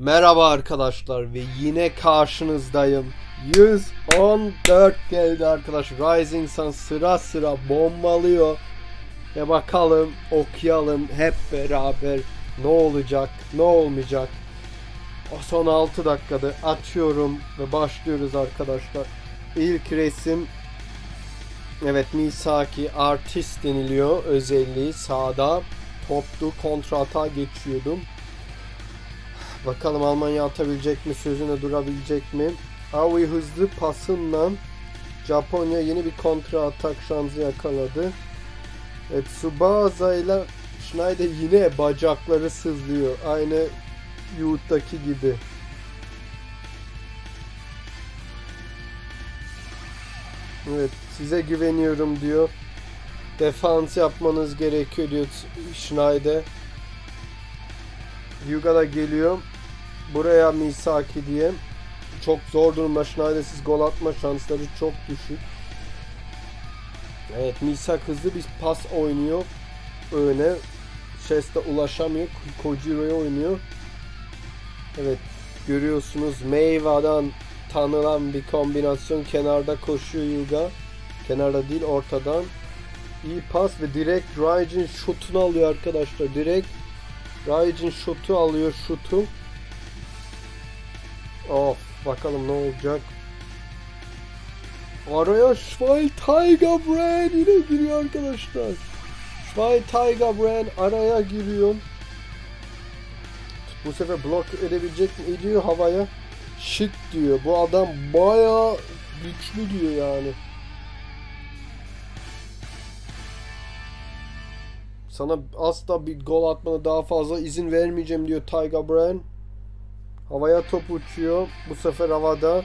Merhaba arkadaşlar ve yine karşınızdayım. 114 geldi arkadaş. Rising Sun sıra sıra bombalıyor. Ve bakalım okuyalım hep beraber ne olacak ne olmayacak. O son 6 dakikada açıyorum ve başlıyoruz arkadaşlar. İlk resim Evet Misaki artist deniliyor özelliği sağda. Toplu kontrata geçiyordum. Bakalım Almanya atabilecek mi? Sözüne durabilecek mi? Aoi hızlı pasınla Japonya yeni bir kontra atak şansı yakaladı. Evet Tsubasa ile Schneider yine bacakları sızlıyor. Aynı Youth'taki gibi. Evet size güveniyorum diyor. Defans yapmanız gerekiyor diyor Schneider. Hyuga da geliyor. Buraya Misaki diye. Çok zor durumda. Schneider'siz gol atma şansları çok düşük. Evet Misak hızlı bir pas oynuyor. Öne. Şesta ulaşamıyor. Kojiro'ya oynuyor. Evet görüyorsunuz Meyva'dan tanınan bir kombinasyon. Kenarda koşuyor Hyuga. Kenarda değil ortadan. İyi pas ve direkt Raijin şutunu alıyor arkadaşlar. Direkt Raijin şutu alıyor şutu. Of bakalım ne olacak. Araya Schwein Tiger Brand yine giriyor arkadaşlar. Schwein Tiger Brand araya giriyor. Bu sefer blok edebilecek mi? Ediyor havaya. Şık diyor. Bu adam baya güçlü diyor yani. Sana asla bir gol atmana daha fazla izin vermeyeceğim diyor Tyga Brand. Havaya top uçuyor. Bu sefer havada.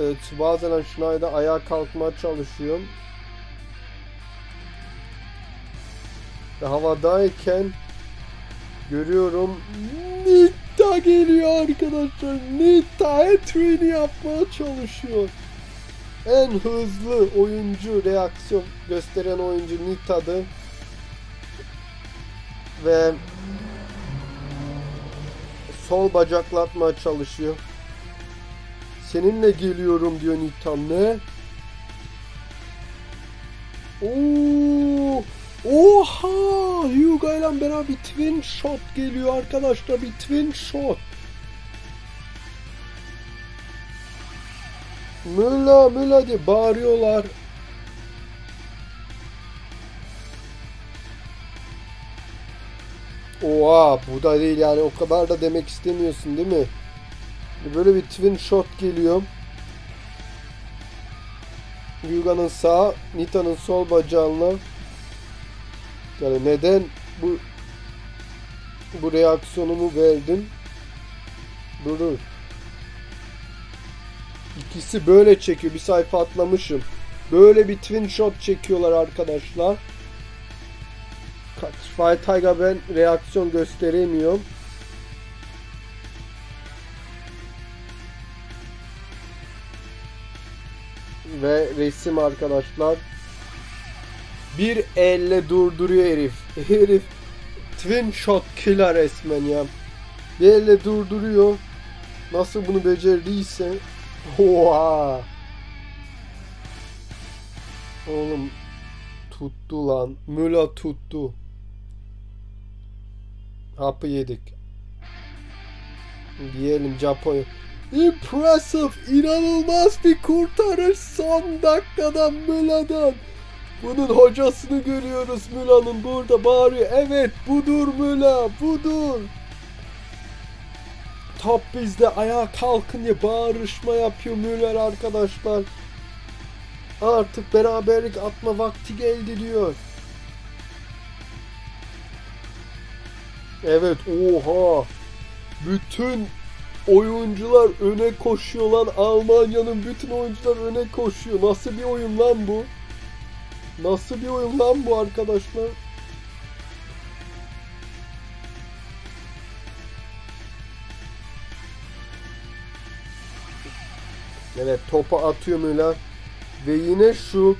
e, Tsubasa Schneider ayağa kalkmaya çalışıyor. Ve havadayken görüyorum Nita geliyor arkadaşlar. Nita hat yapmaya çalışıyor en hızlı oyuncu reaksiyon gösteren oyuncu Nita'dı. Ve sol bacaklatmaya çalışıyor. Seninle geliyorum diyor Nita. Ne? Oo! Oha! Hyuga ile beraber twin shot geliyor arkadaşlar. Bir twin shot. Mülla mülla diye bağırıyorlar. Oha bu da değil yani o kadar da demek istemiyorsun değil mi? Böyle bir twin shot geliyor. Yuga'nın sağ, Nita'nın sol bacağına. Yani neden bu bu reaksiyonumu verdin? Durur. İkisi böyle çekiyor. Bir sayfa atlamışım. Böyle bir twin shot çekiyorlar arkadaşlar. Fire Tiger ben reaksiyon gösteremiyorum. Ve resim arkadaşlar. Bir elle durduruyor herif. Herif twin shot killer resmen ya. Bir elle durduruyor. Nasıl bunu becerdiyse Oha. Oğlum tuttu lan. Müla tuttu. Hapı yedik. Diyelim Japonya. Impressive, inanılmaz bir kurtarış son dakikadan Müla'dan. Bunun hocasını görüyoruz Müla'nın burada bağırıyor. Evet budur Müla, budur top bizde ayağa kalkın diye bağırışma yapıyor Müller arkadaşlar. Artık beraberlik atma vakti geldi diyor. Evet oha. Bütün oyuncular öne koşuyor lan. Almanya'nın bütün oyuncular öne koşuyor. Nasıl bir oyun lan bu? Nasıl bir oyun lan bu arkadaşlar? Evet topu atıyor Müller. Ve yine şu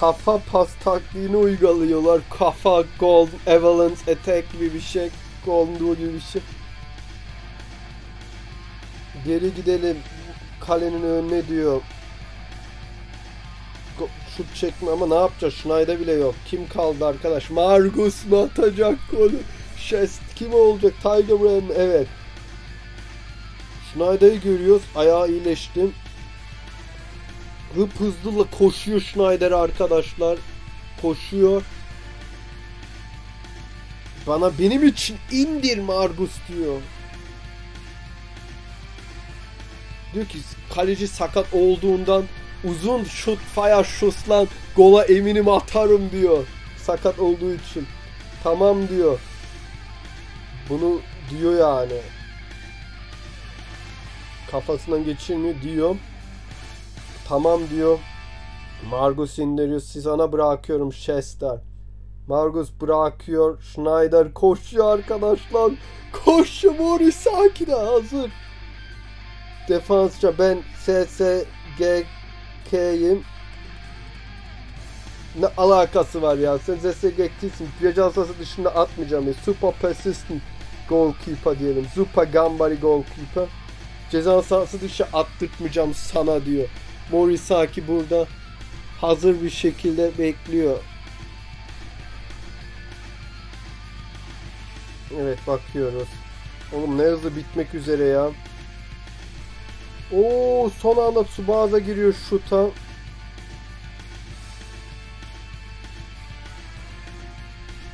kafa pas taktiğini uyguluyorlar. Kafa gol, avalanche attack gibi bir şey. olduğu gibi bir şey. Geri gidelim. Kalenin önüne diyor. Şut çekme ama ne yapacağız? Schneider bile yok. Kim kaldı arkadaş? Margus mu atacak golü? Şest kim olacak? Tiger mi? Evet. Schneider'ı görüyoruz. Ayağı iyileşti. Hıp hızlı koşuyor Schneider arkadaşlar. Koşuyor. Bana benim için indir Margus diyor. Diyor ki kaleci sakat olduğundan uzun şut fire şutla gola eminim atarım diyor. Sakat olduğu için. Tamam diyor. Bunu diyor yani. Kafasından geçirmiyor diyor. Tamam diyor. Margus indiriyor. Siz ana bırakıyorum Chester. Margus bırakıyor. Schneider koşuyor arkadaşlar. Koşuyor Morris Sakine hazır. Defansça ben SSGK'yim. Ne alakası var ya? Sen SSG değilsin. Ceza sahası dışında atmayacağım ya. Super persistent goalkeeper diyelim. Super gambari goalkeeper. Ceza sahası dışı attırtmayacağım sana diyor. Morisaki burada hazır bir şekilde bekliyor. Evet bakıyoruz. Oğlum ne hızlı bitmek üzere ya. Oo son anda Tsubasa giriyor şuta.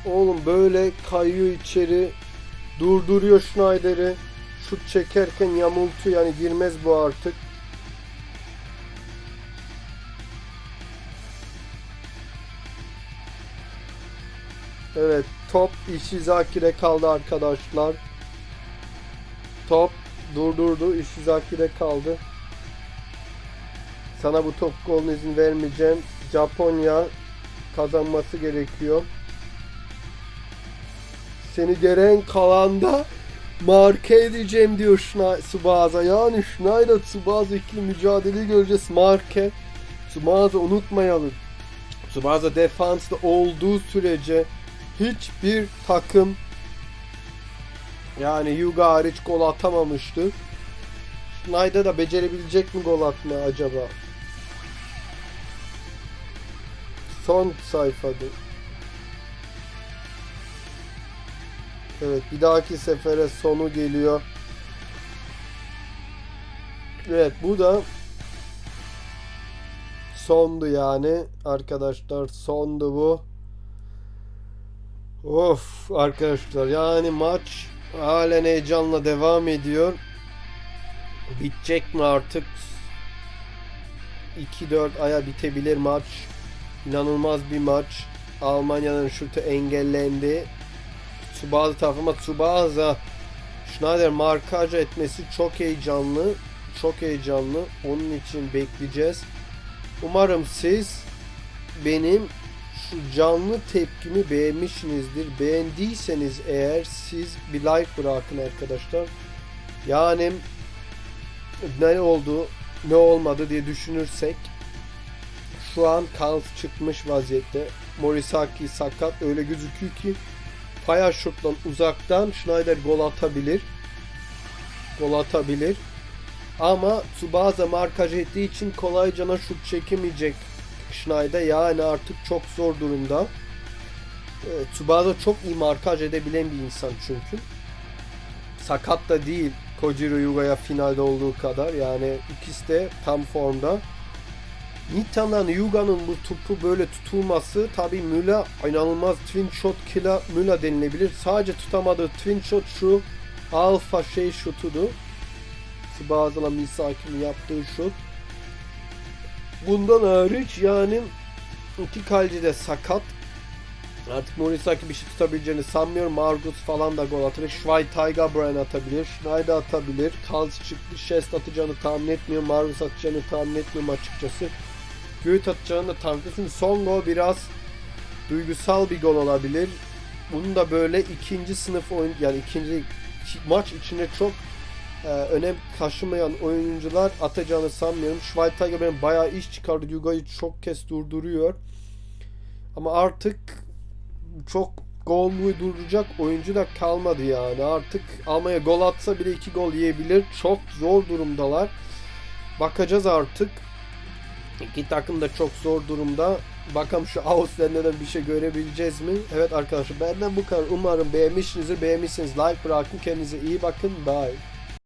Oğlum böyle kayıyor içeri. Durduruyor Schneider'i. Şut çekerken yamultu yani girmez bu artık. Evet top Ishizaki'de kaldı arkadaşlar. Top durdurdu Ishizaki'de kaldı. Sana bu top golüne izin vermeyeceğim. Japonya kazanması gerekiyor. Seni gelen kalanda marke edeceğim diyor Schne- Tsubasa. Yani Schneider Tsubasa ikili mücadeleyi göreceğiz. Marke. Tsubasa unutmayalım. Tsubasa defansta olduğu sürece hiçbir takım yani Yuga hariç gol atamamıştı. Schneider da becerebilecek mi gol atma acaba? Son sayfada. Evet bir dahaki sefere sonu geliyor. Evet bu da sondu yani arkadaşlar sondu bu. Of arkadaşlar yani maç halen heyecanla devam ediyor. Bitecek mi artık? 2-4 aya bitebilir maç. İnanılmaz bir maç. Almanya'nın şutu engellendi. Tsubasa tarafı ama Tsubasa Schneider markaj etmesi çok heyecanlı. Çok heyecanlı. Onun için bekleyeceğiz. Umarım siz benim şu canlı tepkimi beğenmişsinizdir. Beğendiyseniz eğer siz bir like bırakın arkadaşlar. Yani ne oldu ne olmadı diye düşünürsek şu an Kals çıkmış vaziyette. Morisaki sakat öyle gözüküyor ki Fire şuttan uzaktan Schneider gol atabilir. Gol atabilir. Ama Tsubasa markaj ettiği için kolayca şut çekemeyecek Schneider. Yani artık çok zor durumda. E, Tsubasa çok iyi markaj edebilen bir insan çünkü. Sakat da değil Kojiro Yuga'ya finalde olduğu kadar. Yani ikisi de tam formda. Nita'nın Yuga'nın bu topu böyle tutulması tabi Müla inanılmaz twin shot killer Müla denilebilir. Sadece tutamadığı twin shot şu alfa şey şutudu. Tsubasa'la Misaki'nin yaptığı şut. Bundan hariç yani iki kaleci de sakat. Artık Morisaki bir şey tutabileceğini sanmıyorum. Margus falan da gol atabilir. Schweinsteiger Brian atabilir. Schneider atabilir. Kals çıktı. Şest atacağını tahmin etmiyorum. Margus atacağını tahmin etmiyorum açıkçası. Göğüt atacağını da tahmin etmiyorum. Son gol biraz duygusal bir gol olabilir. Bunu da böyle ikinci sınıf oyun yani ikinci maç içinde çok e, önem taşımayan oyuncular atacağını sanmıyorum. Schweinsteiger benim bayağı iş çıkardı. Yuga'yı çok kez durduruyor. Ama artık çok gol durduracak oyuncu da kalmadı yani. Artık Almanya gol atsa bile iki gol yiyebilir. Çok zor durumdalar. Bakacağız artık. İki takım da çok zor durumda. Bakalım şu Avustralya'dan bir şey görebileceğiz mi? Evet arkadaşlar benden bu kadar. Umarım beğenmişsinizdir. Beğenmişseniz like bırakın. Kendinize iyi bakın. Bye.